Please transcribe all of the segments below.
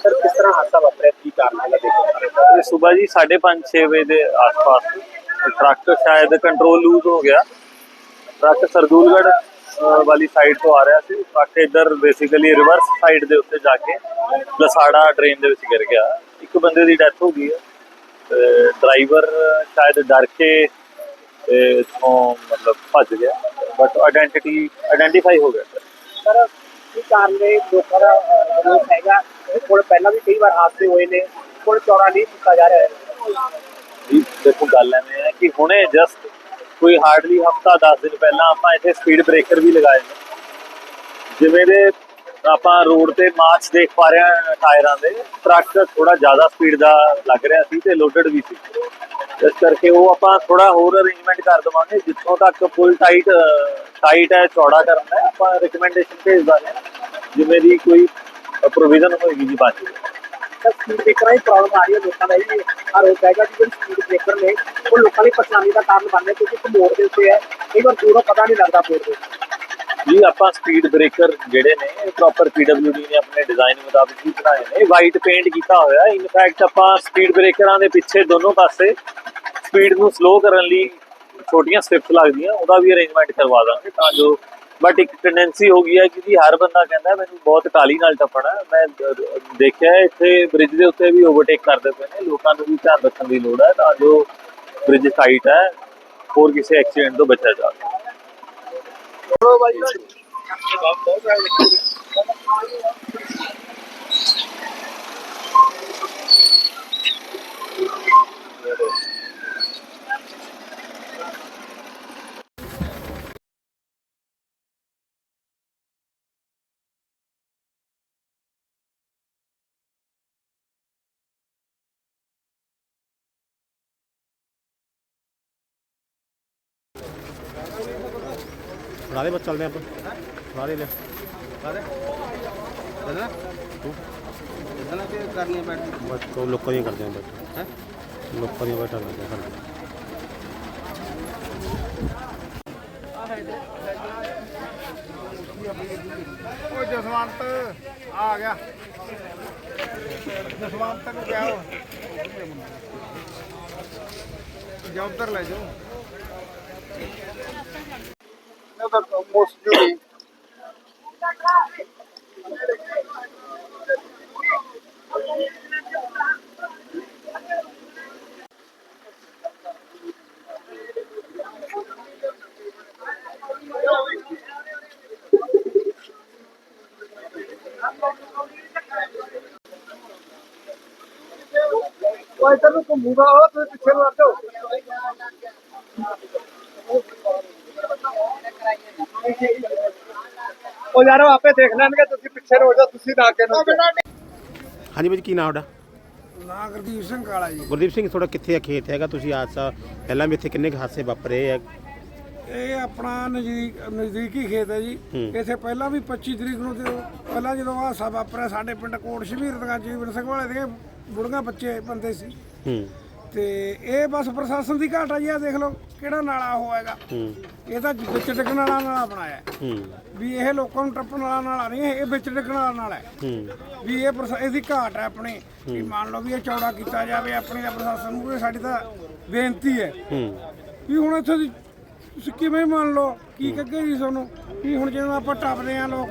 Sir ਕਿਸ ਤਰ੍ਹਾਂ ਹਾਦਸਾ ਵਾਪਰਿਆ? ਕੀ ਕਾਰਨ ਹੈਗਾ ਦੇਖੋ ਇਹ ਸਵੇਰ ਜੀ 5:30 ਵਜੇ ਦੇ ਆਸ-ਪਾਸ ਟਰੱਕ ਸ਼ਾਇਦ ਕੰਟਰੋਲ ਲੂਜ਼ ਹੋ ਗਿਆ। ਟਰੱਕ ਸਰਦੂਲਗੜ੍ਹ ਅਹ, ਵਾਲੀ ਸਾਈਡ ਤੋਂ ਆ ਰਿਹਾ ਸੀ। ਟਰੱਕ ਇੱਧਰ ਬੇਸਿਕਲੀ ਰਿਵਰਸ ਸਾਈਡ ਦੇ ਉੱਤੇ ਜਾ ਕੇ ਲਸਾੜਾ ਡਰੇਨ ਦੇ ਵਿੱਚ ਗਿਰ ਗਿਆ। ਇੱਕ ਬੰਦੇ ਦੀ ਡੈਥ ਹੋ ਗਈ ਹੈ। ਤੇ ਡਰਾਈਵਰ ਸ਼ਾਇਦ ਡਰ ਕੇ ਤੇ ਇੱਥੋਂ ਮਤਲਬ ਭੱਜ ਗਿਆ। ਬਟ ਆਇਡੈਂਟੀਟੀ ਆਇਡੈਂਟੀਫਾਈ ਹੋ ਗਿਆ। ਸਰ ਸਰ ਕੀ ਕਾਰਨ ਨੇ ਲੋਕਾਂ ਦਾ ਹੈਗਾ ਕੋਲ ਪਹਿਲਾਂ ਵੀ ਕਈ ਵਾਰ ਹਾਦਸੇ ਹੋਏ ਨੇ ਕੋਲ ਚੌੜਾ ਨਹੀਂ ਕੀਤਾ ਜਾ ਰਿਹਾ ਹੈ। ਦੇਖੋ, ਗੱਲ ਐਵੇਂ ਹੈ ਕਿ ਹੁਣੇ ਜਸਟ ਕੋਈ ਹਾਰਡਲੀ ਹਫਤਾ 10 ਦਿਨ ਪਹਿਲਾਂ ਆਪਾਂ ਇੱਥੇ ਸਪੀਡ ਬ੍ਰੇਕਰ ਵੀ ਲਗਾਏ ਨੇ। ਜਿਵੇਂ ਦੇ ਆਪਾਂ ਰੋਡ ਤੇ ਮਾਰਚ ਦੇਖ ਪਾ ਰਹੇ ਹਾਂ ਟਾਇਰਾਂ ਦੇ ਟਰੱਕ ਥੋੜਾ ਜ਼ਿਆਦਾ ਸਪੀਡ ਦਾ ਲੱਗ ਰਿਹਾ ਸੀ ਤੇ ਲੋਡਡ ਵੀ ਸੀ। ਇਸ ਕਰਕੇ ਉਹ ਆਪਾਂ ਥੋੜਾ ਹੋਰ ਅਰੇਂਜਮੈਂਟ ਕਰ ਦਵਾਂਗੇ, ਜਿੱਥੋਂ ਤੱਕ ਫੁੱਲ ਟਾਈਟ ਟਾਈਟ ਹੈ, ਚੌੜਾ ਕਰਨਾ ਹੈ, ਆਪਾਂ ਰეკਮੈਂਡੇਸ਼ਨ ਭੇਜ ਦਾਂਗੇ। ਜਿਵੇਂ ਦੀ ਕੋਈ ਪ੍ਰੋਵੀਜ਼ਨ ਹੋਏਗੀ ਜੀ ਸਰ ਸਪੀਡ ਬ੍ਰੇਕਰਾਂ ਦੀ ਪ੍ਰੋਬਲਮ ਆ ਰਹੀ ਹੈ ਲੋਕਾਂ ਦਾ ਇਹ ਆਰੋਪ ਹੈਗਾ ਕਿ ਜਿਹੜੇ ਸਪੀਡ ਬ੍ਰੇਕਰ ਨੇ ਉਹ ਲੋਕਾਂ ਲਈ ਪਰੇਸ਼ਾਨੀ ਦਾ ਕਾਰਨ ਬਣਦੇ ਕਿਉਂਕਿ ਇੱਕ ਮੋੜ ਦੇ ਉੱਤੇ ਹੈ। ਕਈ ਵਾਰ ਦੂਰੋਂ ਪਤਾ ਨਹੀਂ ਲੱਗਦਾ ਮੋੜ ਦੇ ਜੀ ਆਪਾਂ ਸਪੀਡ ਬ੍ਰੇਕਰ ਜਿਹੜੇ ਨੇ ਪ੍ਰੋਪਰ ਪੀਡਬਲਯੂਡੀ ਨੇ ਆਪਣੇ ਡਿਜ਼ਾਈਨ ਮੁਤਾਬਿਕ ਹੀ ਬਣਾਏ ਨੇ। ਵਾਈਟ ਪੇਂਟ ਕੀਤਾ ਹੋਇਆ। ਇਨਫੈਕਟ ਆਪਾਂ ਸਪੀਡ ਬ੍ਰੇਕਰਾਂ ਦੇ ਪਿੱਛੇ ਦੋਨੋਂ ਪਾਸੇ ਸਪੀਡ ਨੂੰ ਸਲੋ ਕਰਨ ਲਈ ਛੋਟੀਆਂ ਸਟ੍ਰਿਪਸ ਲੱਗਦੀਆਂ। ਉਹਦਾ ਵੀ ਅਰੇਂਜਮੈਂਟ ਕਰਵਾ ਦਾਂਗੇ ਤਾਂ ਜੋ ਬਟ ਇੱਕ ਟੈਂਡੈਂਸੀ ਹੋ ਗਈ ਹੈ ਕਿ ਜੀ ਹਰ ਬੰਦਾ ਕਹਿੰਦਾ ਮੈਨੂੰ ਬਹੁਤ ਕਾਲੀ ਨਾਲ ਟੱਪਣਾ। ਹੈ। ਮੈਂ ਦ- ਦੇਖਿਆ ਹੈ ਇੱਥੇ ਬ੍ਰਿਜ ਦੇ ਉੱਤੇ ਵੀ ਓਵਰਟੇਕ ਕਰਦੇ ਪਏ ਨੇ। ਲੋਕਾਂ ਨੂੰ ਵੀ ਧਿਆਨ ਰੱਖਣ ਦੀ ਲੋੜ ਹੈ ਤਾਂ ਜੋ ਬ੍ਰਿਜ ਸਾਈਟ ਹੈ, ਹੋਰ ਕਿਸੇ ਐਕਸੀਡੈਂਟ ਤੋਂ ਬਚਿਆ ਜਾ ਸਕੇ। उड़ा दे बस, चल रहे हैं अपन दे ले। तो करते हैं बैठे लोग करते जसवंत, आ गया। जसवंत क्या ले जाओ। ਤਾਂ ਮੋਸਟਲੀ ਉਹ ਇੱਧਰ ਨੂੰ ਘੁੰਮੂਗਾ ਉਹ ਤੁਸੀਂ ਪਿੱਛੇ ਨੂੰ ਹਟੋ ਉਹ ਯਾਰ ਉਹ ਆਪੇ ਦੇਖ ਲੈਣਗੇ ਤੁਸੀਂ ਪਿੱਛੇ ਨੂੰ ਹੋ ਜਾਓ ਤੁਸੀਂ ਨਾ ਅੱਗੇ ਨੂੰ। ਹਾਂਜੀ ਬਾਈ ਜੀ ਕੀ ਨਾਮ ਤੁਹਾਡਾ? ਨਾ ਗੁਰਦੀਪ ਸਿੰਘ ਕਾਲਾ ਜੀ। ਗੁਰਦੀਪ ਸਿੰਘ ਤੁਹਾਡਾ ਕਿੱਥੇ ਆ? ਖੇਤ ਹੈਗਾ? ਤੁਸੀਂ ਹਾਦਸਾ ਪਹਿਲਾਂ ਵੀ ਇੱਥੇ ਕਿੰਨੇ ਕੁ ਹਾਦਸੇ ਵਾਪਰੇ ਆ? ਇਹ ਆਪਣਾ ਨਜ਼ਦੀਕ ਨਜ਼ਦੀਕੀ ਖੇਤ ਹੈ ਜੀ। ਇੱਥੇ ਪਹਿਲਾਂ ਵੀ 25 ਤਰੀਕ ਨੂੰ ਤੇ ਪਹਿਲਾਂ ਜਦੋਂ ਹਾਦਸਾ ਵਾਪਰਿਆ ਸਾਡੇ ਪਿੰਡ ਕੋਟ ਸ਼ਮੀਰ ਦੀਆਂ ਜੀਵਨ ਸਿੰਘ ਵਾਲੇ ਦੇ ਬੁੜੀਆਂ ਬੱਚੇ ਬੰਦੇ ਸੀ। ਹੂੰ। ਤੇ ਇਹ ਬਸ ਪ੍ਰਸ਼ਾਸਨ ਦੀ ਘਾਟ ਆ ਜੀ ਆ ਦੇਖ ਲਓ ਕਿਹੜਾ ਨਾਲਾ ਹੋਏਗਾ ਹੂੰ। ਇਹ ਤਾਂ ਵਿੱਚ ਡਿੱਗਣ ਵਾਲਾ ਨਾਲਾ ਬਣਾਇਆ। ਵੀ ਇਹ ਲੋਕਾਂ ਨੂੰ ਟੱਪਣ ਵਾਲਾ ਨਾਲਾ ਨਹੀਂ ਇਹ ਵਿੱਚ ਡਿੱਗਣ ਵਾਲਾ ਨਾਲਾ ਹੈ। ਹੂੰ। ਵੀ ਇਹ ਪ੍ਰਸ਼ਾ- ਇਹਦੀ ਘਾਟ ਹੈ ਆਪਣੀ ਵੀ ਮੰਨ ਲਓ ਵੀ ਇਹ ਚੌੜਾ ਕੀਤਾ ਜਾਵੇ ਆਪਣੀ ਦਾ ਪ੍ਰਸ਼ਾਸਨ ਨੂੰ ਇਹ ਸਾਡੀ ਤਾਂ ਬੇਨਤੀ ਹੈ। ਹੂੰ। ਵੀ ਹੁਣ ਇੱਥੇ ਦੀ ਤੁਸੀਂ ਕਿਵੇਂ ਮੰਨ ਲਓ ਕੀ ਕੱਗੇ ਜੀ ਤੁਹਾਨੂੰ? ਵੀ ਹੁਣ ਜਦੋਂ ਆਪਾਂ ਟੱਪਦੇ ਆ ਲੋਕ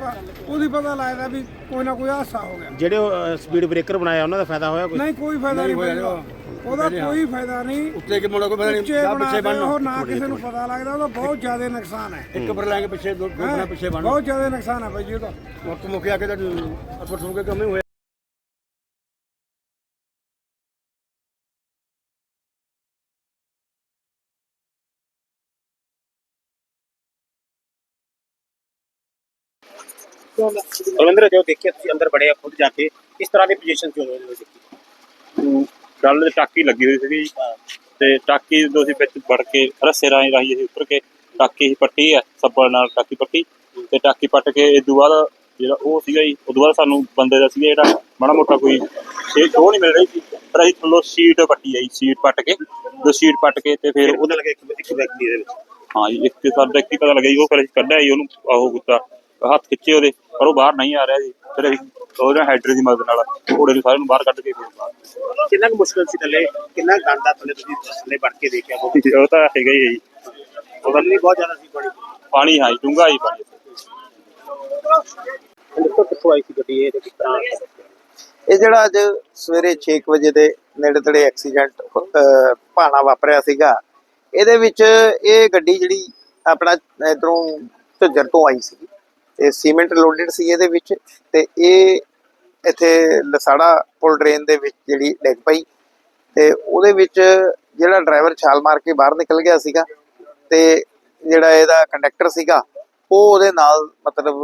ਉਹਦੀ ਪਤਾ ਲੱਗਦਾ ਵੀ ਕੋਈ ਨਾ ਕੋਈ ਹਾਦਸਾ ਹੋ ਗਿਆ। ਜਿਹੜੇ ਸਪੀਡ ਬ੍ਰੇਕਰ ਬਣਾਇਆ ਉਹਨਾਂ ਦਾ ਫਾਇਦਾ ਹੋਇਆ ਕੋਈ? ਨਹੀਂ ਕੋਈ ਫਾਇਦਾ ਨਹੀਂ ਹੋਇਆ। ਉਹਦਾ ਕੋਈ ਫਾਇਦਾ ਨਹੀਂ। ਉੱਤੇ ਕਿ ਮੁੰਡਾ ਕੋਈ ਪਤਾ ਨਹੀਂ ਜਾਂ ਪਿੱਛੇ ਬੰਨ ਉਹ ਨਾ ਕਿਸੇ ਨੂੰ ਪਤਾ ਲੱਗਦਾ ਉਹਦਾ ਬਹੁਤ ਜ਼ਿਆਦਾ ਨੁਕਸਾਨ ਹੈ। ਇੱਕ ਪਰ ਲੈ ਕੇ ਪਿੱਛੇ ਦੋ? ਬਣਾ ਪਿੱਛੇ ਬੰਨ ਬਹੁਤ ਜ਼ਿਆਦਾ ਨੁਕਸਾਨ ਹੈ ਭਾਈ ਜੀ ਉਹਦਾ। ਮੁੱਕ ਮੁੱਕ ਆ ਕੇ ਤਾਂ ਅਪਰ ਸੁਣ ਕੇ ਕੰਮ ਹੀ ਹੋਇਆ। ਰਵਿੰਦਰ ਜੋ ਦੇਖਿਆ ਤੁਸੀਂ ਅੰਦਰ ਬੜੇ ਆ ਖੁਦ ਜਾ ਕੇ ਕਿਸ ਤਰ੍ਹਾਂ ਦੀ ਪੋਜੀਸ਼ਨ ਸੀ ਉਹਦੇ ਵਿੱਚ ਗੱਲ ਤੇ ਟਾਕੀ ਲੱਗੀ ਹੋਈ ਸੀਗੀ। ਤੇ ਟਾਕੀ ਜਦੋਂ ਅਸੀਂ ਵਿੱਚ ਵੜ ਕੇ ਰੱਸੇ ਰਾਹੀਂ ਰਾਹੀਂ ਅਸੀਂ ਉੱਤਰ ਕੇ ਟਾਕੀ ਹੀ ਪੱਟੀ ਹੈ ਸੱਬਲ ਨਾਲ ਟਾਕੀ ਪੱਟੀ। ਤੇ ਟਾਕੀ ਪੱਟ ਕੇ ਇਸ ਤੋਂ ਬਾਅਦ ਜਿਹੜਾ ਉਹ ਸੀਗਾ ਜੀ ਤੋਂ ਬਾਅਦ ਸਾਨੂੰ ਬੰਦੇ ਦਾ ਸੀਗਾ ਜਿਹੜਾ ਮਾੜਾ ਮੋਟਾ ਕੋਈ ਸ਼ੇਕ ਉਹ ਨਹੀਂ ਮਿਲ ਰਹੀ ਸੀ ਪਰ ਅਸੀਂ ਥੱਲੋਂ ਸੀਟ ਪੱਟੀ ਆਈ ਸੀਟ ਪੱਟ ਕੇ। ਦੋ ਸੀਟ ਪੱਟ ਕੇ ਤੇ ਫਿਰ ਉਹਦੇ ਲੱਗੇ ਇੱਕ ਇੱਕ ਵਿਅਕਤੀ ਦੇ ਵਿੱਚ। ਹਾਂ ਜੀ ਇੱਕ ਤੇ ਸਾਡਾ ਕੀ ਪਤਾ ਲੱਗਿਆ ਜੀ ਉਹ ਫਿਰ ਅਸੀਂ ਕੱਢਿਆ ਜੀ ਉਹਨੂੰ ਆਹੋ ਕੀਤਾ। ਹੱਥ ਖਿੱਚੇ ਉਹਦੇ ਪਰ ਉਹ ਬਾਹਰ ਨਹੀਂ ਆ ਰਿਹਾ ਜੀ। ਫਿਰ ਅਸੀਂ ਉਹਦੇ ਹੈਡਰ ਦੀ ਮਦਦ ਨਾਲ ਘੋੜੇ ਨੂੰ ਸਾਰੇ ਨੂੰ ਬਾਹਰ ਕੱਢ ਕੇ ਫਿਰ ਬਾਹਰ ਕਿੰਨਾ ਕੁ ਮੁਸ਼ਕਲ ਸੀ ਥੱਲੇ? ਕਿੰਨਾ ਗੰਦਾ ਥੱਲੇ ਤੁਸੀਂ ਥੱਲੇ ਵੜ ਕੇ ਦੇਖਿਆ ਉਹ? ਉਹ ਤਾਂ ਹੈਗਾ ਹੀ ਹੈ ਜੀ। ਉਹਦਾ ਵੀ ਬਹੁਤ ਜ਼ਿਆਦਾ ਸੀ ਬੜੀ। ਪਾਣੀ ਹਾਂ ਡੂੰਗਾ ਹੀ ਪਾਣੀ। ਦੇਖੋ ਕਿੱਥੋਂ ਆਈ ਸੀ ਗੱਡੀ? ਇਹ ਤੇ ਕਿਸ ਤਰ੍ਹਾਂ ਇਹ ਜਿਹੜਾ ਅੱਜ ਸਵੇਰੇ 6 ਵਜੇ ਦੇ ਨੇੜੇ ਤੇੜੇ ਐਕਸੀਡੈਂਟ ਭਾਣਾ ਵਾਪਰਿਆ ਸੀਗਾ। ਇਹਦੇ ਵਿੱਚ ਇਹ ਗੱਡੀ ਜਿਹੜੀ ਆਪਣਾ ਇਧਰੋਂ ਝੱਜਰ ਤੋਂ ਆਈ ਸੀ। ਤੇ ਸੀਮੈਂਟ ਲੋਡਡ ਸੀ ਇਹਦੇ ਵਿੱਚ ਤੇ ਇਹ ਇੱਥੇ ਲਸਾੜਾ ਪੁਲ ਡਰੇਨ ਦੇ ਵਿੱਚ ਜਿਹੜੀ ਡਿੱਗ ਪਈ ਤੇ ਉਹਦੇ ਵਿੱਚ ਜਿਹੜਾ ਡਰਾਈਵਰ ਛਾਲ ਮਾਰ ਕੇ ਬਾਹਰ ਨਿਕਲ ਗਿਆ ਸੀਗਾ ਤੇ ਜਿਹੜਾ ਇਹਦਾ ਕੰਡਕਟਰ ਸੀਗਾ ਉਹ ਉਹਦੇ ਨਾਲ ਮਤਲਬ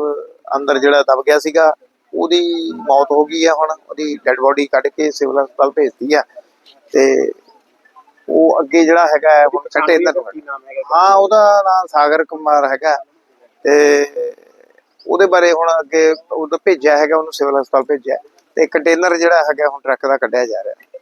ਅੰਦਰ ਜਿਹੜਾ ਦਬ ਗਿਆ ਸੀਗਾ ਉਹਦੀ ਮੌਤ ਹੋ ਗਈ ਹੈ ਹੁਣ ਉਹਦੀ ਡੈੱਡ ਬੋਡੀ ਕੱਢ ਕੇ ਸਿਵਲ ਹਸਪਤਾਲ ਭੇਜਤੀ ਆ ਤੇ ਉਹ ਅੱਗੇ ਜਿਹੜਾ ਹੈਗਾ ਹੁਣ ਕੰਟੇਨਰ ਕੀ ਨਾਮ ਹੈਗਾ? ਹਾਂ ਉਹਦਾ ਨਾਮ ਸਾਗਰ ਕੁਮਾਰ ਹੈਗਾ ਤੇ ਉਹਦੇ ਬਾਰੇ ਹੁਣ ਅੱਗੇ ਉਹਦਾ ਭੇਜਿਆ ਹੈਗਾ, ਉਹਨੂੰ ਸਿਵਲ ਹਸਪਤਾਲ ਭੇਜਿਆ। ਤੇ ਕੰਟੇਨਰ ਜਿਹੜਾ ਹੈਗਾ, ਹੁਣ ਟਰੱਕ ਦਾ ਕੱਢਿਆ ਜਾ ਰਿਹਾ।